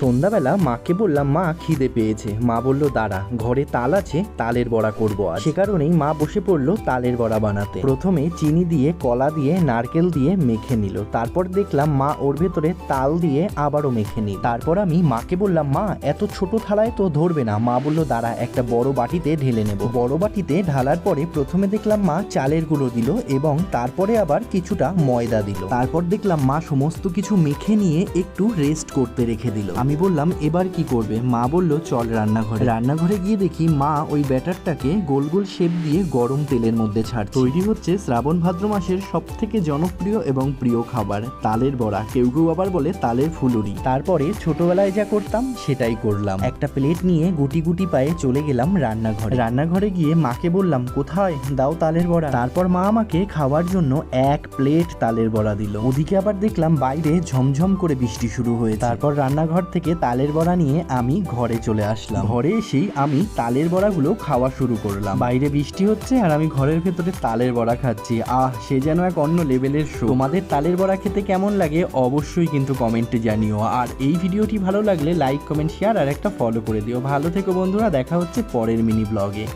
সন্ধ্যাবেলা মাকে বললাম, মা, খিদে পেয়েছে। মা বলল, দাঁড়া, ঘরে তাল আছে, তালের বড়া করব আর সে কারণেই মা বসে পড়ল তালের বড়া বানাতে। প্রথমে চিনি দিয়ে, কলা দিয়ে, নারকেল দিয়ে মেখে নিল। তারপর দেখলাম মা ওর ভেতরে তাল দিয়ে আবারও মেখে নিল। তারপর আমি মাকে বললাম, মা, এত ছোট থালায় তো ধরবে না। মা বলল, দাঁড়া, একটা বড় বাটিতে ঢেলে নেব। বড় বাটিতে ঢালার পরে প্রথমে দেখলাম মা চালের গুঁড়ো দিল এবং তারপরে আবার কিছুটা ময়দা দিল। তারপর দেখলাম মা সমস্ত কিছু মেখে নিয়ে একটু রেস্ট করতে রেখে দিল। আমি বললাম, এবার কি করবে? মা বলল, চল রান্নাঘরে। রান্নাঘরে গিয়ে দেখি মা ওই ব্যাটারটাকে গোল গোল শেপ দিয়ে গরম তেলের মধ্যে ছাড় তৈরি হচ্ছে শ্রাবণ ভাদ্র মাসের সব থেকে জনপ্রিয় এবং প্রিয় খাবার, তালের বড়া। কেউ কেউ আবার বলে তালের ফুলুরি। তারপরে ছোটবেলায় যা করতাম, সেটাই করলাম। একটা প্লেট নিয়ে গুটি গুটি পায়ে চলে গেলাম রান্নাঘরে। রান্নাঘরে গিয়ে মাকে বললাম, কোথায়? দাও তালের বড়া। তারপর মা আমাকে খাওয়ার জন্য এক প্লেট তালের বড়া দিল। ওদিকে আবার দেখলাম বাইরে ঝমঝম করে বৃষ্টি শুরু হয়ে তারপর রান্নাঘর থেকে তালের বড়া নিয়ে আমি ঘরে চলে আসলাম। ঘরে এসেই আমি তালের বড়াগুলো খাওয়া শুরু করলাম। বাইরে বৃষ্টি হচ্ছে আর আমি ঘরের ভেতরে তালের বড়া খাচ্ছি। আহ, সে যেন এক অন্য লেভেলের শো। তোমাদের তালের বড়া খেতে কেমন লাগে অবশ্যই কিন্তু কমেন্টে জানিও। আর এই ভিডিওটি ভালো লাগলে লাইক, কমেন্ট, শেয়ার আর একটা ফলো করে দিও। ভালো থেকো বন্ধুরা, দেখা হচ্ছে পরের মিনি ব্লগে।